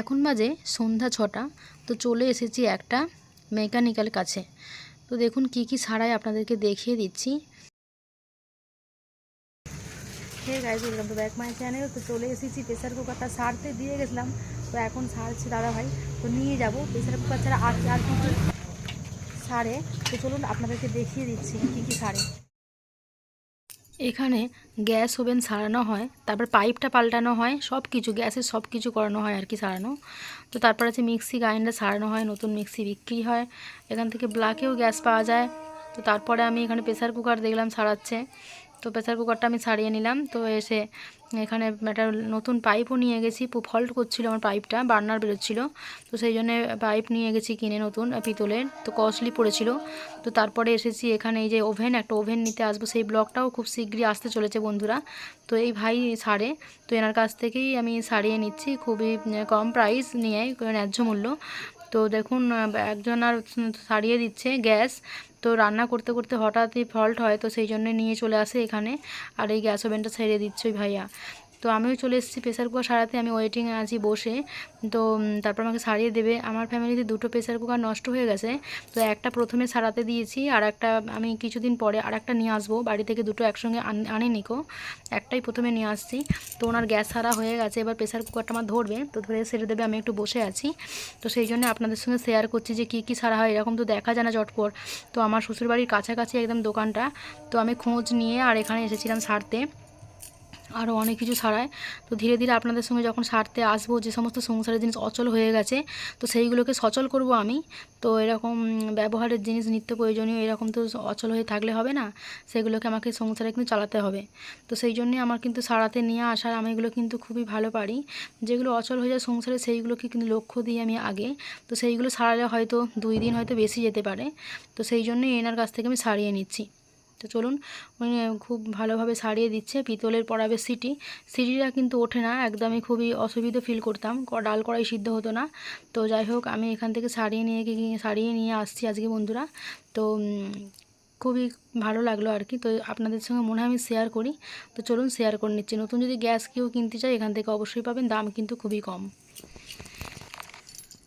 এখন বাজে সন্ধ্যা ছটা, তো চলে এসেছি একটা মেকানিক্যাল কাছে। তো দেখুন কি কি সারাই আপনাদেরকে দেখিয়ে দিচ্ছি। হে গাইজ বললাম তো ব্যাক মাই চ্যানেল তো চলে এসেছি প্রেসার কুকারটা সারতে, দিয়ে গেছিলাম। তো এখন সারছি দাদা ভাই। তো নিয়ে যাব প্রেশার কুকার ছাড়া আর আর কী কী সারে। তো চলুন আপনাদেরকে দেখিয়ে দিচ্ছি কী কী সারে। এখানে গ্যাস ওভেন সারানো হয়, তারপর পাইপটা পাল্টানো হয় সব কিছু গ্যাসের সব কিছু করানো হয় আর কি সারানো। তো তারপর আছে মিক্সি গ্রাইন্ডার সারানো হয়, নতুন মিক্সি বিক্রি হয়। এখান থেকে ব্লাকেও গ্যাস পাওয়া যায়। তো তারপরে আমি এখানে প্রেসার কুকার দেখলাম সারাচ্ছে। তো প্রেসার কুকারটা আমি সারিয়ে নিলাম। তো এসে এখানে একটা নতুন পাইপও নিয়ে গেছি ফল্ট করছিল আমার পাইপটা, বার্নার বেরোচ্ছিল। তো সেই জন্যে পাইপ নিয়ে গেছি কিনে নতুন পিতলের। তো কস্টলি পড়েছিল। তো তারপরে এসেছি এখানে এই যে ওভেন, একটা ওভেন নিতে আসব। সেই ব্লগটাও খুব শীঘ্রই আসতে চলেছে বন্ধুরা। তো এই ভাই সারে তো এনার কাছ থেকেই আমি সারিয়ে নিচ্ছি। খুবই কম প্রাইস নিয়ে, ন্যায্য মূল্য। তো দেখুন একজন আর সারিয়ে দিচ্ছে গ্যাস। তো রান্না করতে করতে হঠাৎই ফল্ট হয়, তো সেই জন্য নিয়ে চলে আসে এখানে। আর এই গ্যাস ওভেনটা সারিয়ে দিচ্ছে ওই ভাইয়া। তো আমিও চলে এসেছি প্রেসার কুকার সারাতে, আমি ওয়েটিংয়ে আছি বসে। তো তারপর আমাকে সারিয়ে দেবে। আমার ফ্যামিলিতে দুটো প্রেসার কুকার নষ্ট হয়ে গেছে। তো একটা প্রথমে সারাতে দিয়েছি, আর একটা আমি কিছুদিন পরে আর একটা নিয়ে আসব। বাড়ি থেকে দুটো একসঙ্গে আনি নিকো। একটাই প্রথমে নিয়ে আসছি। তো ওনার গ্যাস সারা হয়ে গেছে, এবার প্রেসার কুকারটা আমার ধরবে। তো ধরে সেরে দেবে, আমি একটু বসে আছি। তো সেই জন্য আপনাদের সঙ্গে শেয়ার করছি যে কী কী সারা হয়, এরকম তো দেখা যায় না চটপট। তো আমার শ্বশুরবাড়ির কাছাকাছি একদম দোকানটা। তো আমি খোঁজ নিয়ে আর এখানে এসেছিলাম সারতে। আরও অনেক কিছু ছাড়ায়। তো ধীরে ধীরে আপনাদের সঙ্গে যখন সারতে আসব, যে সমস্ত সংসারের জিনিস অচল হয়ে গেছে, তো সেইগুলোকে সচল করব আমি। তো এরকম ব্যবহারের জিনিস, নিত্য প্রয়োজনীয় এরকম তো অচল হয়ে থাকলে হবে না, সেগুলোকে আমাকে সংসারে কিন্তু চালাতে হবে। তো সেই জন্যে আমার কিন্তু সারাতে, নিয়ে আসার আমি এগুলো কিন্তু খুবই ভালো পারি। যেগুলো অচল হয়ে যায় সংসারে, সেইগুলোকে কিন্তু লক্ষ্য দিই আমি আগে। তো সেইগুলো সারালে হয়তো দুই দিন হয়তো বেশি যেতে পারে। তো সেই জন্যই এনার কাছ থেকে আমি সারিয়ে নিচ্ছি। তো চলুন উনি খুব ভালোভাবে সারিয়ে দিচ্ছে পিতলের পড়াবে সিটি। সিটিটা কিন্তু ওঠে না, একদমই খুবই অসুবিধে ফিল করতাম ডাল কড়াই সিদ্ধ হতো না। তো যাই হোক, আমি এখান থেকে সারিয়ে নিয়ে সারিয়ে নিয়ে আসছি আজকে বন্ধুরা। তো খুবই ভালো লাগল আর কি। তো আপনাদের সঙ্গে মনে হয় আমি শেয়ার করি। তো চলুন শেয়ার করে নিচ্ছি। নতুন যদি গ্যাস কেউ কিনতে চাই এখান থেকে অবশ্যই পাবেন, দাম কিন্তু খুবই কম।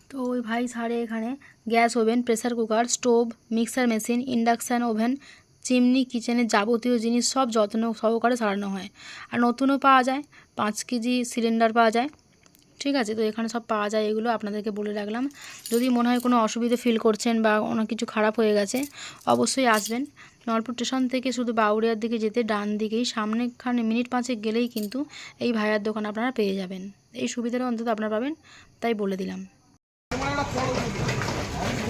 তো ওই ভাই ছাড়ে এখানে gas oven pressure cooker stove mixer machine induction oven chimney কিচেনের যাবতীয় জিনিস সব যত্ন সহকারে সারানো হয়। আর নতুনও পাওয়া যায়, পাঁচ কেজি সিলিন্ডার পাওয়া যায়। ঠিক আছে, তো এখানে সব পাওয়া যায়, এগুলো আপনাদেরকে বলে রাখলাম। যদি মনে হয় কোনো অসুবিধে ফিল করছেন বা অনেক কিছু খারাপ হয়ে গেছে, অবশ্যই আসবেন। নলপুর স্টেশন থেকে শুধু বাউরিয়ার দিকে যেতে ডান দিকেই, সামনেখানে মিনিট পাঁচেক গেলেই কিন্তু এই ভাইয়ার দোকান আপনারা পেয়ে যাবেন। এই সুবিধাটা অন্তত আপনারা পাবেন, তাই বলে দিলাম।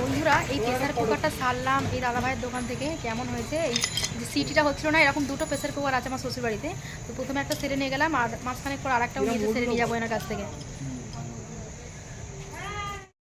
বন্ধুরা এই প্রেসার কুকারটা সারলাম এই দাদাভাইয়ের দোকান থেকে। কেমন হয়েছে? এই যে সিটিটা হচ্ছিল না এরকম দুটো প্রেসার কুকার আছে আমার শ্বশুরবাড়িতে। তো প্রথমে একটা সেরে নিয়ে গেলাম আর মাঝখানে পর আরেকটাও নিয়ে সেরে নিয়ে যাব এনার কাছ থেকে।